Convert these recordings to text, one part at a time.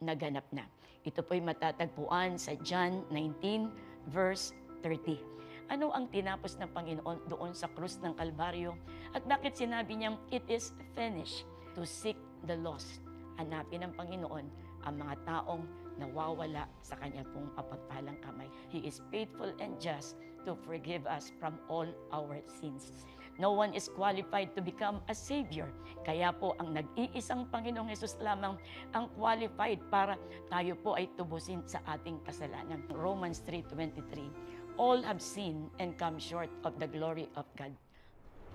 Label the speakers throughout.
Speaker 1: naganap na. Ito po'y matatagpuan sa John 19 verse 30. Ano ang tinapos ng Panginoon doon sa krus ng Kalbaryo? At bakit sinabi niyang, it is finished to seek the lost? Hanapin ng Panginoon ang mga taong nawawala sa kanya pong mapagpalang kamay. He is faithful and just to forgive us from all our sins. No one is qualified to become a Savior. Kaya po ang nag-iisang Panginoong Yesus lamang ang qualified para tayo po ay tubusin sa ating kasalanan. Romans 3.23 All have sinned and come short of the glory of God.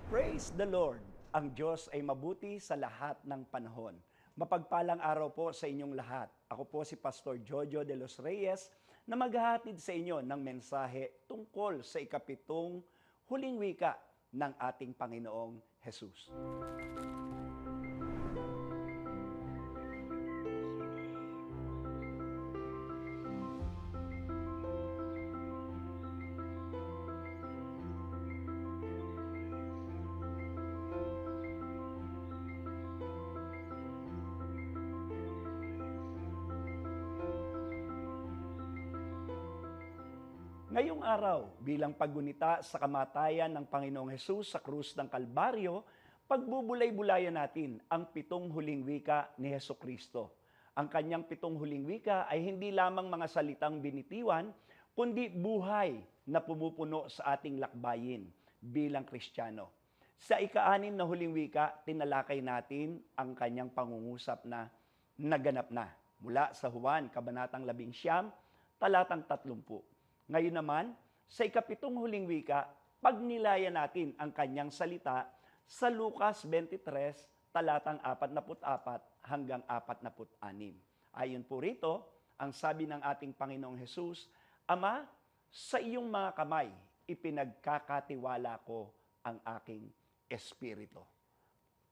Speaker 2: Praise the Lord! Ang Diyos ay mabuti sa lahat ng panahon. Mapagpalang araw po sa inyong lahat. Ako po si Pastor Jojo de los Reyes na maghahatid sa inyo ng mensahe tungkol sa ikapitong huling wika ng ating Panginoong Jesus. Araw, bilang paggunita sa kamatayan ng Panginoong Hesus sa krus ng Kalbaryo, pagbubulay-bulayan natin ang pitong huling wika ni Heso Kristo. Ang kanyang pitong huling wika ay hindi lamang mga salitang binitiwan, kundi buhay na pumupuno sa ating lakbayin bilang Kristiyano. Sa ikaanim na huling wika, tinalakay natin ang kanyang pangungusap na naganap na mula sa Juan, Kabanatang 11, talatang 30. Ngayon naman, sa ikapitong huling wika, pagnilayan natin ang kanyang salita sa Lucas 23, talatang 44 hanggang 46. Ayon po rito, ang sabi ng ating Panginoong Hesus, Ama, sa iyong mga kamay, ipinagkakatiwala ko ang aking espiritu.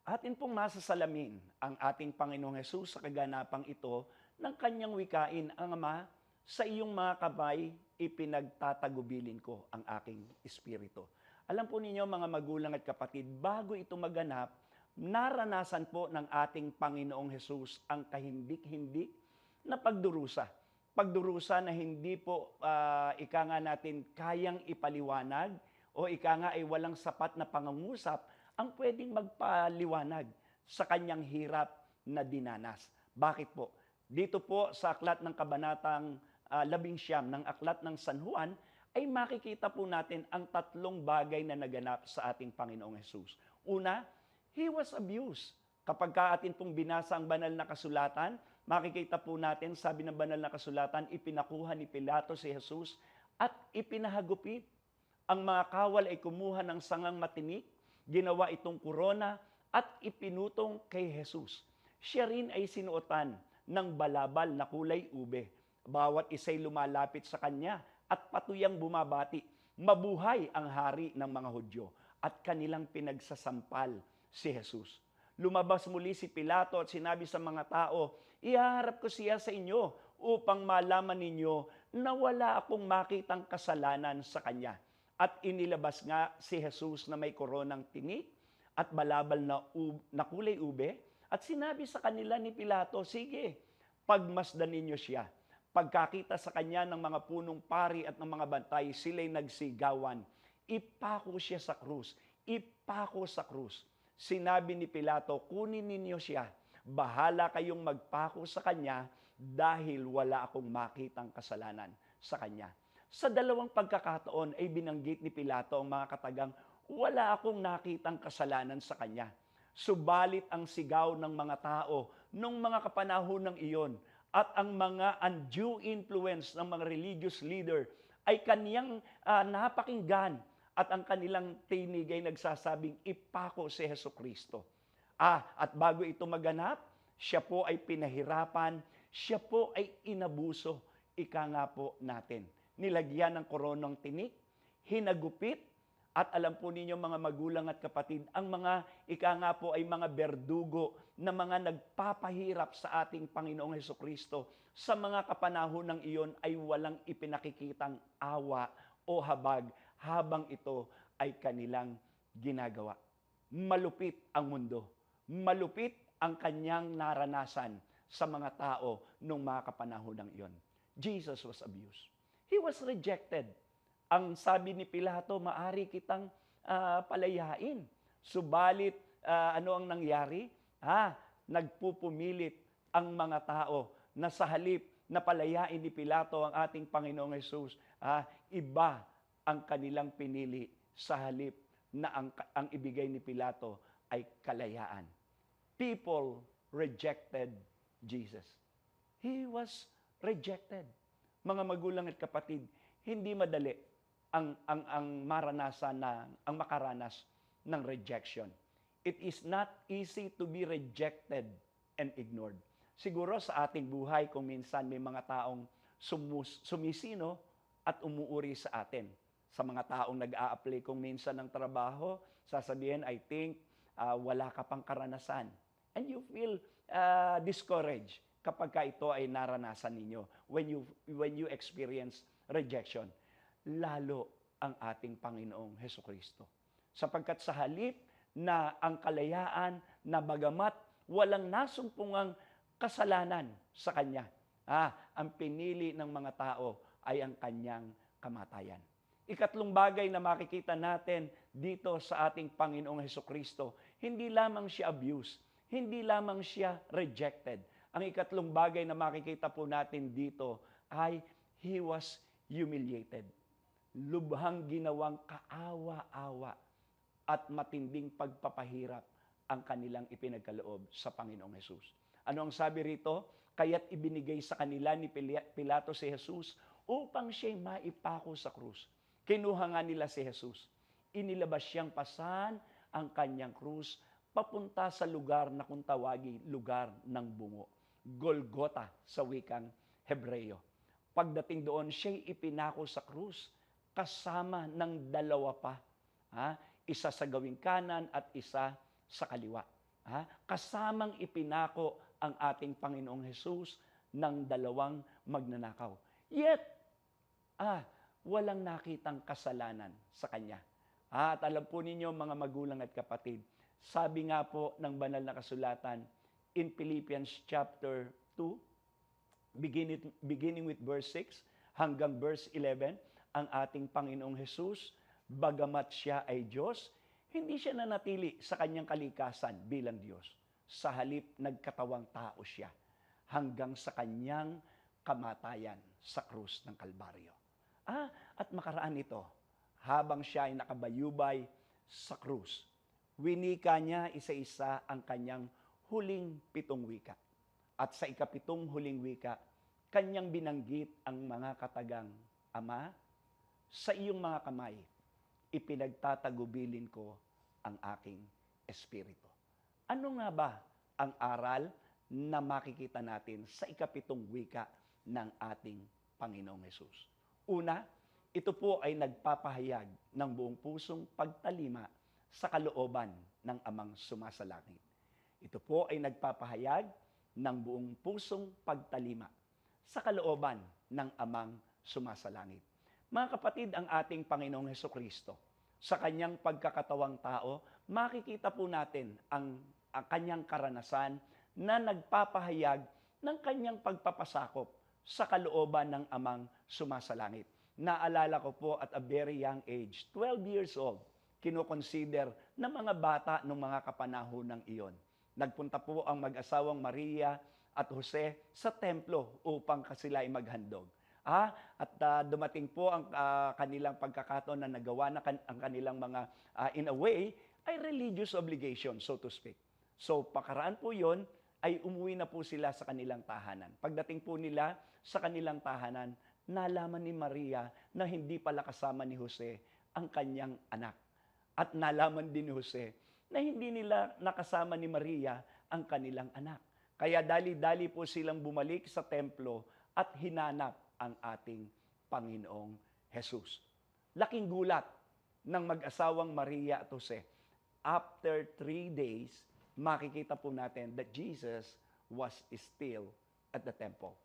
Speaker 2: Atin pong masasalamin ang ating Panginoong Hesus sa kaganapang ito ng kanyang wikain, ang Ama, sa iyong mga kamay, ipinagtatagubilin ko ang aking espiritu. Alam po ninyo mga magulang at kapatid, bago ito maganap, naranasan po ng ating Panginoong Hesus ang kahindik-hindik na pagdurusa. Pagdurusa na hindi po uh, ika nga natin kayang ipaliwanag o ika nga ay walang sapat na pangungusap ang pwedeng magpaliwanag sa kanyang hirap na dinanas. Bakit po? Dito po sa aklat ng kabanatang uh, labing siyam ng aklat ng San Juan, ay makikita po natin ang tatlong bagay na naganap sa ating Panginoong Yesus. Una, He was abused. Kapag ka atin pong binasa ang banal na kasulatan, makikita po natin, sabi ng banal na kasulatan, ipinakuha ni Pilato si Jesus at ipinahagupit. Ang mga kawal ay kumuha ng sangang matinik, ginawa itong korona at ipinutong kay Jesus. Siya rin ay sinuotan ng balabal na kulay ube. Bawat isa'y lumalapit sa kanya at patuyang bumabati. Mabuhay ang hari ng mga Hudyo at kanilang pinagsasampal si Jesus. Lumabas muli si Pilato at sinabi sa mga tao, Iharap ko siya sa inyo upang malaman ninyo na wala akong makitang kasalanan sa kanya. At inilabas nga si Jesus na may koronang tinik at balabal na, ub, na kulay ube at sinabi sa kanila ni Pilato, Sige, pagmasdan ninyo siya. Pagkakita sa kanya ng mga punong pari at ng mga bantay, sila'y nagsigawan. Ipako siya sa krus. Ipako sa krus. Sinabi ni Pilato, kunin ninyo siya. Bahala kayong magpako sa kanya dahil wala akong makitang kasalanan sa kanya. Sa dalawang pagkakataon ay binanggit ni Pilato ang mga katagang, wala akong nakitang kasalanan sa kanya. Subalit ang sigaw ng mga tao nung mga kapanahon ng iyon at ang mga undue influence ng mga religious leader ay kaniyang uh, napakinggan at ang kanilang tinig ay nagsasabing ipako si Heso Kristo. Ah, at bago ito maganap, siya po ay pinahirapan, siya po ay inabuso, ika nga po natin. Nilagyan ng koronang tinik, hinagupit, at alam po ninyo mga magulang at kapatid, ang mga ika nga po ay mga berdugo na mga nagpapahirap sa ating Panginoong Heso Kristo sa mga kapanahon ng iyon ay walang ipinakikitang awa o habag habang ito ay kanilang ginagawa. Malupit ang mundo. Malupit ang kanyang naranasan sa mga tao nung mga kapanahon ng iyon. Jesus was abused. He was rejected. Ang sabi ni Pilato, maari kitang ah, palayain. Subalit, ah, ano ang nangyari? Ah, nagpupumilit ang mga tao na sa halip na palayain ni Pilato ang ating Panginoong Yesus, ah, iba ang kanilang pinili sa halip na ang, ang ibigay ni Pilato ay kalayaan. People rejected Jesus. He was rejected. Mga magulang at kapatid, hindi madali ang ang ang maranasan na ang makaranas ng rejection. It is not easy to be rejected and ignored. Siguro sa ating buhay kung minsan may mga taong sumus, sumisino at umuuri sa atin. Sa mga taong nag-a-apply kung minsan ng trabaho, sasabihin, I think, ah, wala ka pang karanasan. And you feel ah, discouraged kapag ka ito ay naranasan ninyo when you when you experience rejection lalo ang ating Panginoong Heso Kristo sapagkat sa halip na ang kalayaan na bagamat walang nasumpungang kasalanan sa kanya ah ang pinili ng mga tao ay ang kanyang kamatayan Ikatlong bagay na makikita natin dito sa ating Panginoong Heso Kristo, hindi lamang siya abused, hindi lamang siya rejected. Ang ikatlong bagay na makikita po natin dito ay he was humiliated. Lubhang ginawang kaawa-awa at matinding pagpapahirap ang kanilang ipinagkaloob sa Panginoong Hesus. Ano ang sabi rito? Kaya't ibinigay sa kanila ni Pila- Pilato si Jesus upang siya'y maipako sa krus. Kinuha nga nila si Jesus. Inilabas siyang pasan ang kanyang krus papunta sa lugar na kung tawagi lugar ng bungo. Golgota sa wikang Hebreo. Pagdating doon, siya'y ipinako sa krus kasama ng dalawa pa. Ha? Isa sa gawing kanan at isa sa kaliwa. Ha? Kasamang ipinako ang ating Panginoong Hesus ng dalawang magnanakaw. Yet, ah, walang nakitang kasalanan sa Kanya. Ah, at alam po ninyo mga magulang at kapatid, sabi nga po ng banal na kasulatan in Philippians chapter 2, beginning, beginning with verse 6 hanggang verse 11, ang ating Panginoong Jesus, bagamat siya ay Diyos, hindi siya nanatili sa kanyang kalikasan bilang Diyos. Sa halip, nagkatawang tao siya hanggang sa kanyang kamatayan sa krus ng Kalbaryo. Ah, at makaraan ito, habang siya ay nakabayubay sa krus, winika niya isa-isa ang kanyang huling pitong wika. At sa ikapitong huling wika, kanyang binanggit ang mga katagang, Ama, sa iyong mga kamay, ipinagtatagubilin ko ang aking espiritu. Ano nga ba ang aral na makikita natin sa ikapitong wika ng ating Panginoong Yesus? Una, ito po ay nagpapahayag ng buong pusong pagtalima sa kalooban ng amang sumasalangit. Ito po ay nagpapahayag ng buong pusong pagtalima sa kalooban ng amang sumasalangit. Mga kapatid, ang ating Panginoong Heso Kristo, sa kanyang pagkakatawang tao, makikita po natin ang, ang kanyang karanasan na nagpapahayag ng kanyang pagpapasakop sa kalooban ng amang sumasalangit. Naalala ko po at a very young age, 12 years old, kinoconsider ng mga bata ng mga kapanahon ng iyon. Nagpunta po ang mag-asawang Maria at Jose sa templo upang sila ay maghandog. Ah, at ah, dumating po ang ah, kanilang pagkakataon na nagawa na kan- ang kanilang mga, ah, in a way, ay religious obligation, so to speak. So, pakaraan po yon ay umuwi na po sila sa kanilang tahanan. Pagdating po nila sa kanilang tahanan, nalaman ni Maria na hindi pala kasama ni Jose ang kanyang anak. At nalaman din ni Jose na hindi nila nakasama ni Maria ang kanilang anak. Kaya dali-dali po silang bumalik sa templo at hinanap ang ating Panginoong Jesus. Laking gulat ng mag-asawang Maria at Jose. After three days, makikita po natin that Jesus was still at the temple.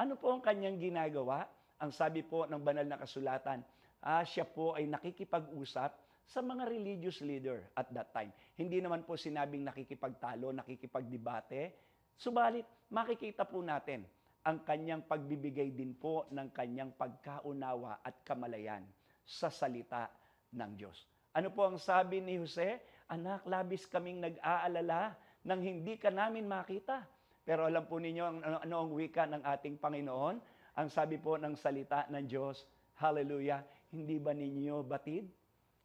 Speaker 2: Ano po ang kanyang ginagawa? Ang sabi po ng banal na kasulatan, ah, siya po ay nakikipag-usap sa mga religious leader at that time. Hindi naman po sinabing nakikipagtalo, nakikipagdebate. Subalit, makikita po natin ang kanyang pagbibigay din po ng kanyang pagkaunawa at kamalayan sa salita ng Diyos. Ano po ang sabi ni Jose? Anak, labis kaming nag-aalala nang hindi ka namin makita. Pero alam po ninyo ang, ano, ano ang wika ng ating Panginoon? Ang sabi po ng salita ng Diyos, Hallelujah, hindi ba ninyo batid?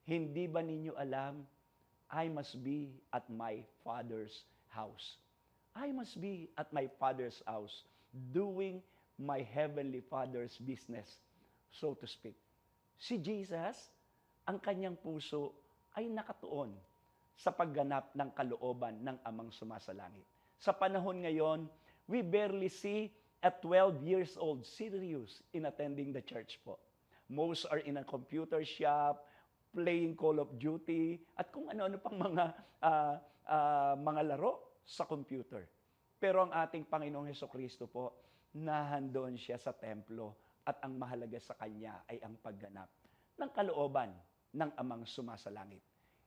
Speaker 2: Hindi ba ninyo alam? I must be at my Father's house. I must be at my Father's house doing my Heavenly Father's business, so to speak. Si Jesus, ang kanyang puso ay nakatuon sa pagganap ng kalooban ng amang sumasalangit. Sa panahon ngayon, we barely see a 12 years old serious in attending the church po. Most are in a computer shop, playing Call of Duty, at kung ano-ano pang mga ah, ah, mga laro sa computer. Pero ang ating Panginoong Heso Kristo po, nahandoon siya sa templo at ang mahalaga sa kanya ay ang pagganap ng kalooban ng amang sumasalangit.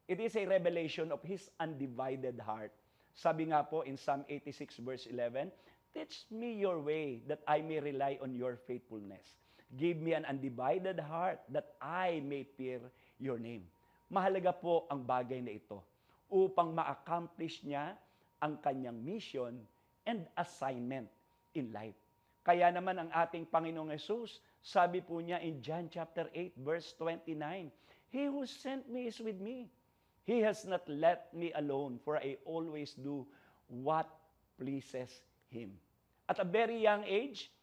Speaker 2: It is a revelation of His undivided heart. Sabi nga po in Psalm 86 verse 11, Teach me your way that I may rely on your faithfulness. Give me an undivided heart that I may fear your name. Mahalaga po ang bagay na ito upang ma-accomplish niya ang kanyang mission and assignment in life. Kaya naman ang ating Panginoong Yesus, sabi po niya in John chapter 8 verse 29, He who sent me is with me. He has not let me alone, for I always do what pleases Him. At a very young age,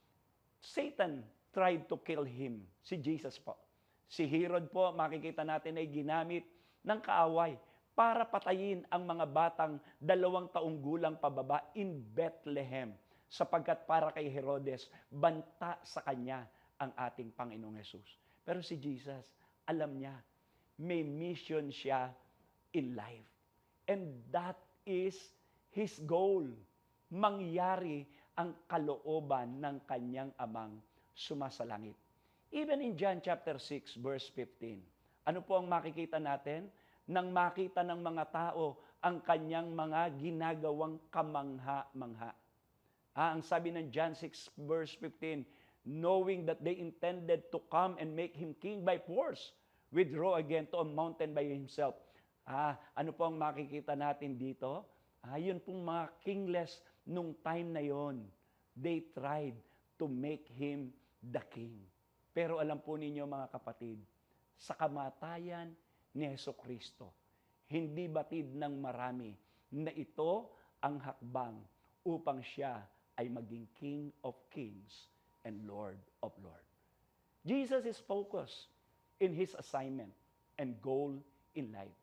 Speaker 2: Satan tried to kill Him. Si Jesus po. Si Herod po, makikita natin ay ginamit ng kaaway para patayin ang mga batang dalawang taong gulang pababa in Bethlehem sapagkat para kay Herodes, banta sa kanya ang ating Panginoong Yesus. Pero si Jesus, alam niya, may mission siya in life. And that is his goal. Mangyari ang kalooban ng kanyang amang sumasalangit. Even in John chapter 6 verse 15, ano po ang makikita natin? Nang makita ng mga tao ang kanyang mga ginagawang kamangha-mangha. Ah, ang sabi ng John 6 verse 15, knowing that they intended to come and make him king by force, withdraw again to a mountain by himself. Ah, ano po ang makikita natin dito? Ah, yun pong mga kingless nung time na yon. They tried to make him the king. Pero alam po ninyo mga kapatid, sa kamatayan ni Heso Kristo, hindi batid ng marami na ito ang hakbang upang siya ay maging King of Kings and Lord of Lords. Jesus is focused in his assignment and goal in life.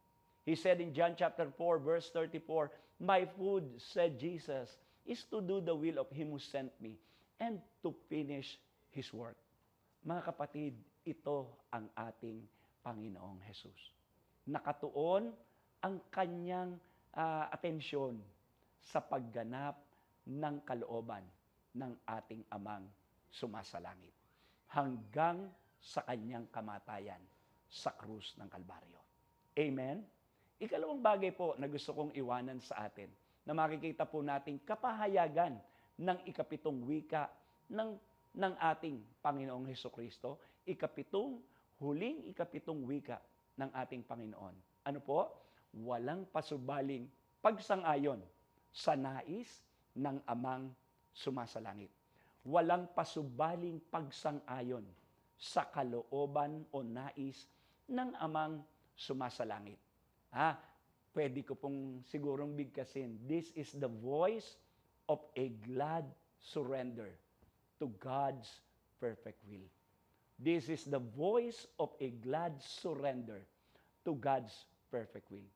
Speaker 2: He said in John chapter 4 verse 34, "My food," said Jesus, "is to do the will of him who sent me and to finish his work." Mga kapatid, ito ang ating Panginoong Jesus. Nakatuon ang kanyang ah, atensyon sa pagganap ng kalooban ng ating amang sumasalangit hanggang sa kanyang kamatayan sa krus ng Kalbaryo. Amen? Ikalawang bagay po na gusto kong iwanan sa atin na makikita po nating kapahayagan ng ikapitong wika ng, ng ating Panginoong Heso Kristo, ikapitong, huling ikapitong wika ng ating Panginoon. Ano po? Walang pasubaling pagsang-ayon sa nais ng amang sumasalangit. Walang pasubaling pagsang-ayon sa kalooban o nais ng amang sumasalangit. Ah, pwede ko pong sigurong bigkasin. This is the voice of a glad surrender to God's perfect will. This is the voice of a glad surrender to God's perfect will.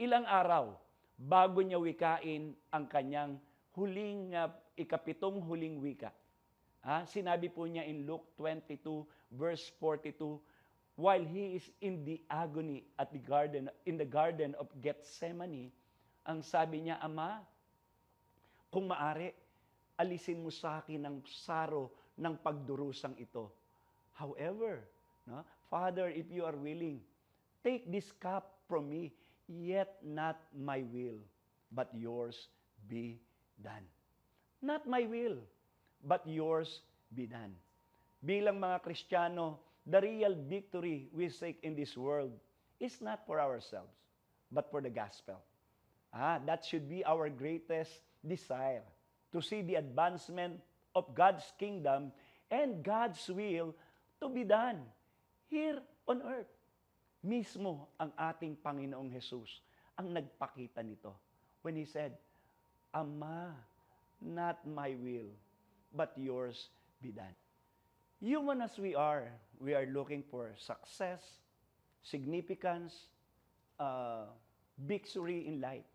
Speaker 2: Ilang araw bago niya wikain ang kanyang huling uh, ikapitong huling wika. Ah, sinabi po niya in Luke 22 verse 42, while he is in the agony at the garden in the garden of Gethsemane, ang sabi niya, Ama, kung maari, alisin mo sa akin ang saro ng pagdurusang ito. However, no, Father, if you are willing, take this cup from me, yet not my will, but yours be done. Not my will, but yours be done. Bilang mga Kristiyano, the real victory we seek in this world is not for ourselves, but for the gospel. Ah, that should be our greatest desire to see the advancement of God's kingdom and God's will to be done here on earth. Mismo ang ating Panginoong Jesus ang nagpakita nito when He said, Ama, not my will, but yours be done. Human as we are, we are looking for success, significance, uh, victory in life.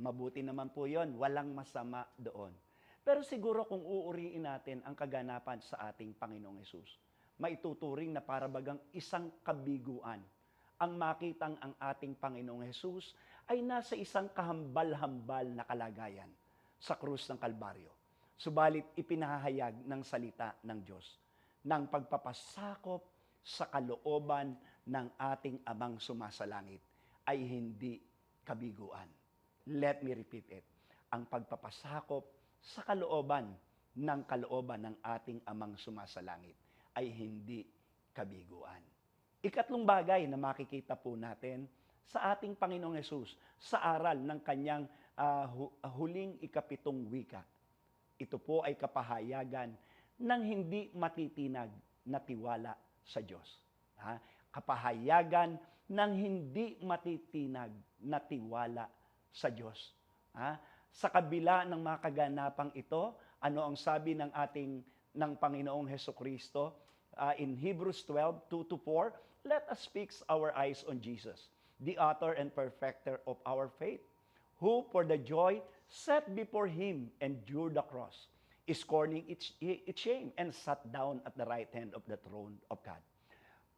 Speaker 2: Mabuti naman po yon, walang masama doon. Pero siguro kung uuriin natin ang kaganapan sa ating Panginoong Yesus, maituturing na para bagang isang kabiguan. Ang makitang ang ating Panginoong Yesus ay nasa isang kahambal-hambal na kalagayan sa krus ng Kalbaryo. Subalit ipinahayag ng salita ng Diyos ng pagpapasakop sa kalooban ng ating amang sumasalangit ay hindi kabiguan. Let me repeat it. Ang pagpapasakop sa kalooban ng kalooban ng ating amang sumasalangit ay hindi kabiguan. Ikatlong bagay na makikita po natin sa ating Panginoong Yesus sa aral ng kanyang hu- huling ikapitong wika. Ito po ay kapahayagan ng hindi matitinag na tiwala sa Diyos. Ha? Kapahayagan ng hindi matitinag na tiwala sa Diyos. Ha? Sa kabila ng mga kaganapang ito, ano ang sabi ng ating ng Panginoong Heso Kristo uh, in Hebrews 12, 2 to 4, let us fix our eyes on Jesus, the author and perfecter of our faith, who for the joy set before him endured the cross, scorning its, its shame, and sat down at the right hand of the throne of God.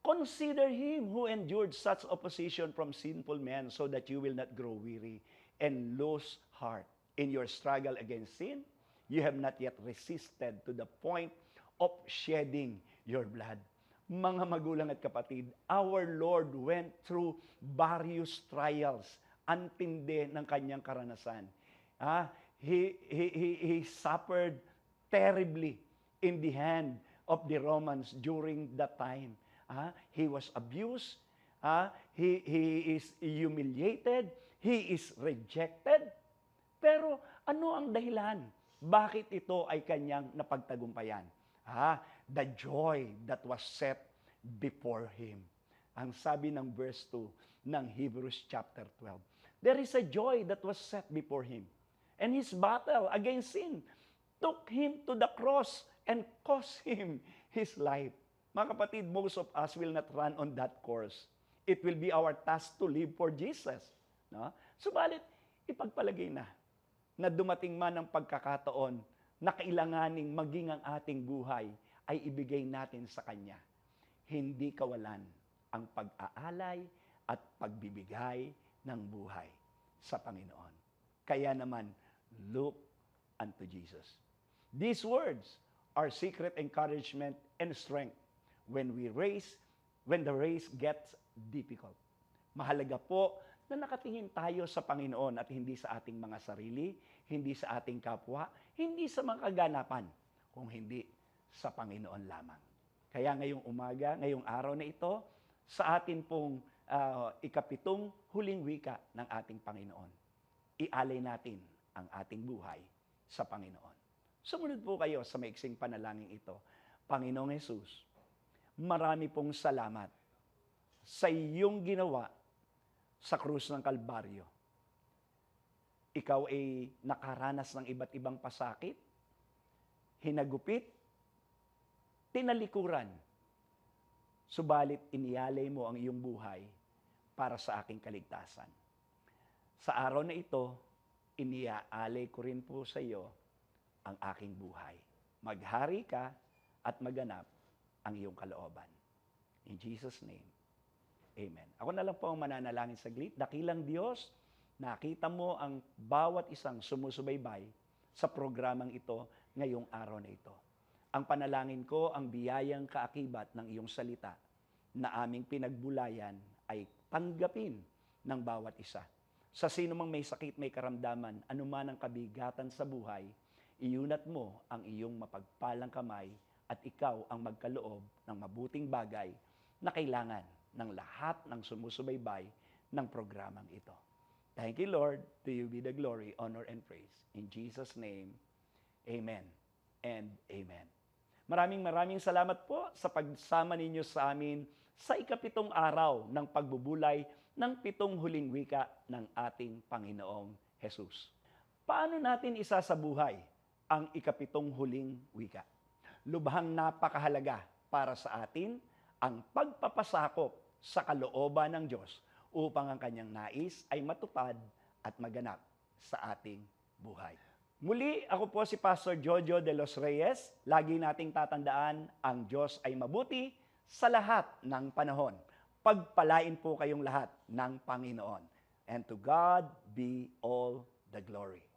Speaker 2: Consider him who endured such opposition from sinful men so that you will not grow weary and lose heart. In your struggle against sin, you have not yet resisted to the point of shedding your blood. Mga magulang at kapatid, our Lord went through various trials. Antindi ng kanyang karanasan. Ah, he, he, he, he suffered terribly in the hand of the Romans during that time. Ah, he was abused. Ah, he, he is humiliated. He is rejected. Pero ano ang dahilan? Bakit ito ay kanyang napagtagumpayan? Ah, the joy that was set before him. Ang sabi ng verse 2 ng Hebrews chapter 12. There is a joy that was set before him. And his battle against sin took him to the cross and cost him his life. Mga kapatid, most of us will not run on that course. It will be our task to live for Jesus. No? Subalit, ipagpalagay na na dumating man ang pagkakataon na kailanganing maging ang ating buhay ay ibigay natin sa Kanya. Hindi kawalan ang pag-aalay at pagbibigay ng buhay sa Panginoon. Kaya naman, look unto Jesus. These words are secret encouragement and strength when we race, when the race gets difficult. Mahalaga po na nakatingin tayo sa Panginoon at hindi sa ating mga sarili, hindi sa ating kapwa, hindi sa mga kaganapan, kung hindi sa Panginoon lamang. Kaya ngayong umaga, ngayong araw na ito, sa atin pong ah, ikapitong huling wika ng ating Panginoon, ialay natin ang ating buhay sa Panginoon. Sumunod po kayo sa maiksing panalangin ito. Panginoong Yesus, marami pong salamat sa iyong ginawa sa krus ng Kalbaryo. Ikaw ay nakaranas ng iba't ibang pasakit, hinagupit, tinalikuran, subalit inialay mo ang iyong buhay para sa aking kaligtasan. Sa araw na ito, iniaalay ko rin po sa iyo ang aking buhay. Maghari ka at maganap ang iyong kalooban. In Jesus' name, Amen. Ako na lang po ang mananalangin saglit. Dakilang Diyos, nakita mo ang bawat isang sumusubaybay sa programang ito ngayong araw na ito. Ang panalangin ko, ang biyayang kaakibat ng iyong salita na aming pinagbulayan ay tanggapin ng bawat isa. Sa sino mang may sakit, may karamdaman, anuman ang kabigatan sa buhay, iunat mo ang iyong mapagpalang kamay at ikaw ang magkaloob ng mabuting bagay na kailangan ng lahat ng sumusubaybay ng programang ito. Thank you, Lord. To you be the glory, honor, and praise. In Jesus' name, Amen and Amen. Maraming maraming salamat po sa pagsama ninyo sa amin sa ikapitong araw ng pagbubulay ng pitong huling wika ng ating Panginoong Jesus. Paano natin isasabuhay ang ikapitong huling wika? Lubhang napakahalaga para sa atin ang pagpapasakop sa kalooban ng Diyos upang ang kanyang nais ay matupad at maganap sa ating buhay. Muli, ako po si Pastor Jojo de los Reyes. Lagi nating tatandaan, ang Diyos ay mabuti sa lahat ng panahon. Pagpalain po kayong lahat ng Panginoon. And to God be all the glory.